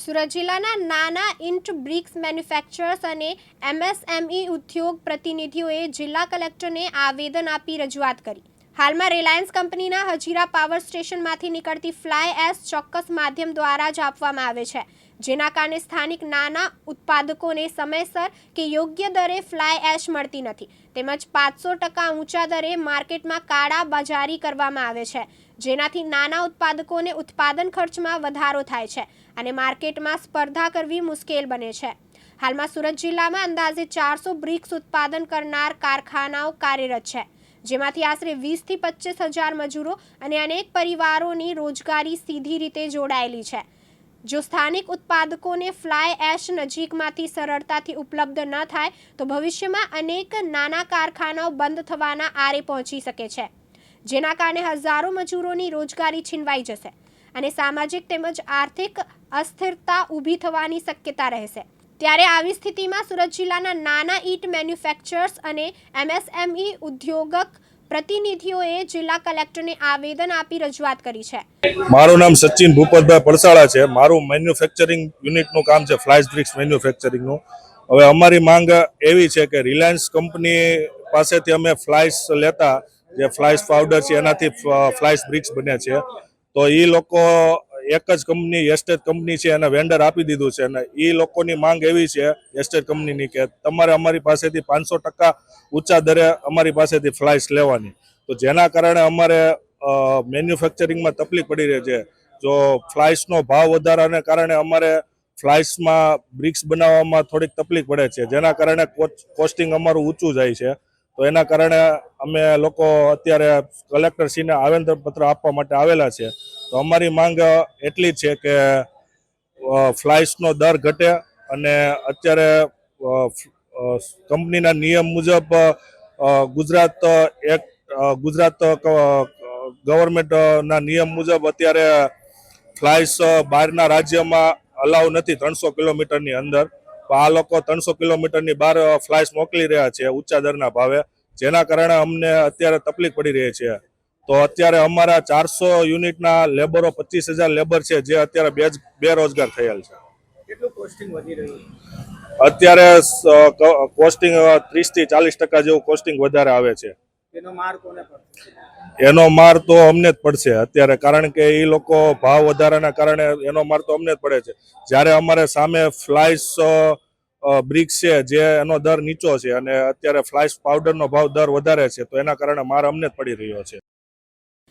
સુરત જિલ્લાના નાના ઇન્ટ બ્રિક્સ મેન્યુફેક્ચરર્સ અને એમએસએમઈ ઉદ્યોગ પ્રતિનિધિઓએ જિલ્લા કલેક્ટરને આવેદન આપી રજૂઆત કરી. હાલમાં રિલાયન્સ કંપનીના હજીરા પાવર સ્ટેશનમાંથી નીકળતી ફ્લાય એશ ચોક્કસ માધ્યમ દ્વારા જ આપવામાં આવે છે, જેના કારણે સ્થાનિક નાના ઉત્પાદકોને સમયસર કે યોગ્ય દરે ફ્લાય એશ મળતી નથી. તેમજ પાંચસો ટકા ઊંચા દરે માર્કેટમાં કાળા બજારી કરવામાં આવે છે, જેનાથી નાના ઉત્પાદકોને ઉત્પાદન ખર્ચમાં વધારો થાય છે અને માર્કેટમાં સ્પર્ધા કરવી મુશ્કેલ બને છે. હાલમાં સુરત જિલ્લામાં અંદાજે ચારસો બ્રિક્સ ઉત્પાદન કરનાર કારખાનાઓ કાર્યરત છે. જેમાંથી આશરે વીસથી પચીસ હજાર મજૂરો અને અનેક પરિવારોની રોજગારી સીધી રીતે જોડાયેલી છે. જો સ્થાનિક ઉત્પાદકોને ફ્લાય એશ નજીકમાંથી સરળતાથી ઉપલબ્ધ ન થાય, તો ભવિષ્યમાં અનેક નાના કારખાનાઓ બંધ થવાના આરે પહોંચી શકે છે, જેના કારણે હજારો મજૂરોની રોજગારી છીનવાઈ જશે અને સામાજિક તેમજ આર્થિક અસ્થિરતા ઊભી થવાની શક્યતા રહેશે. ત્યારે આવી સ્થિતિમાં સુરત જિલ્લાના નાના ઈટ મેન્યુફેક્ચરર્સ અને એમએસએમઈ ઉદ્યોગક પ્રતિનિધિઓએ જિલ્લા કલેક્ટરને આવેદન આપી રજૂઆત કરી છે. મારું નામ સચિન ભૂપતભાઈ પડસાળા છે. મારું મેન્યુફેક્ચરિંગ યુનિટનું કામ છે ફ્લાઇસ બ્રિક્સ મેન્યુફેક્ચરિંગનું. હવે અમારી માંગ એવી છે કે રિલાયન્સ કંપની પાસેથી અમે ફ્લાઇસ લેતા, જે ફ્લાઇસ પાવડર છે, એનાથી ફ્લાઇસ બ્રિક્સ બને છે. તો એ લોકો એક જ કંપની એસ્ટેટ કંપની છે એને વેન્ડર આપી દીધું છે. અને એ લોકોની માંગ એવી છે એસ્ટેટ કંપનીની કે તમારે અમારી પાસેથી પાંચસો ટકા ઊંચા દરે અમારી પાસેથી ફ્લાઇસ લેવાની. તો જેના કારણે અમારે મેન્યુફેક્ચરિંગમાં તકલીફ પડી રહી છે. જો ફ્લાઇટ્સનો ભાવ વધારાને કારણે અમારે ફ્લાઇસમાં બ્રિક્સ બનાવવામાં થોડીક તકલીફ પડે છે. જેના કારણે કોસ્ટિંગ અમારું ઊંચું જાય છે. તો એના કારણે અમે લોકો અત્યારે કલેક્ટરશ્રીને આવેદનપત્ર આપવા માટે આવેલા છે. તો અમારી માંગ એટલી છે કે ફ્લાઇટ્સનો દર ઘટે અને અત્યારે કંપનીના નિયમ મુજબ ગુજરાત એક ગુજરાત ગવર્મેન્ટના નિયમ મુજબ અત્યારે ફ્લાઇટ્સ બહારના રાજ્યમાં અલાઉ નથી ત્રણસો કિલોમીટરની અંદર. આ લોકો ત્રણસો કિલોમીટરની બહાર ફ્લાઇસ મોકલી રહ્યા છે ઊંચા દરના ભાવે, જેના કારણે અમને અત્યારે તકલીફ પડી રહી છે. તો અત્યારે અમારા ચારસો યુનિટના લેબરો પચીસ હજાર લેબર છે જે અત્યારે બેજ બેરોજગાર થયેલ છે. અત્યારે કોસ્ટિંગ ત્રીસથી ચાલીસ ટકા જેવું કોસ્ટિંગ વધારે આવે છે. એનો માર તો અમને જ પડશે અત્યારે કારણ કે એ લોકો ભાવ વધારાના કારણે એનો માર તો અમને જ પડે છે. જ્યારે અમારે સામે ફ્લાઇસ બ્રિક્સ છે જે એનો દર નીચો છે અને અત્યારે ફ્લાઇસ પાવડરનો ભાવ દર વધારે છે તો એના કારણે માર અમને જ પડી રહ્યો છે.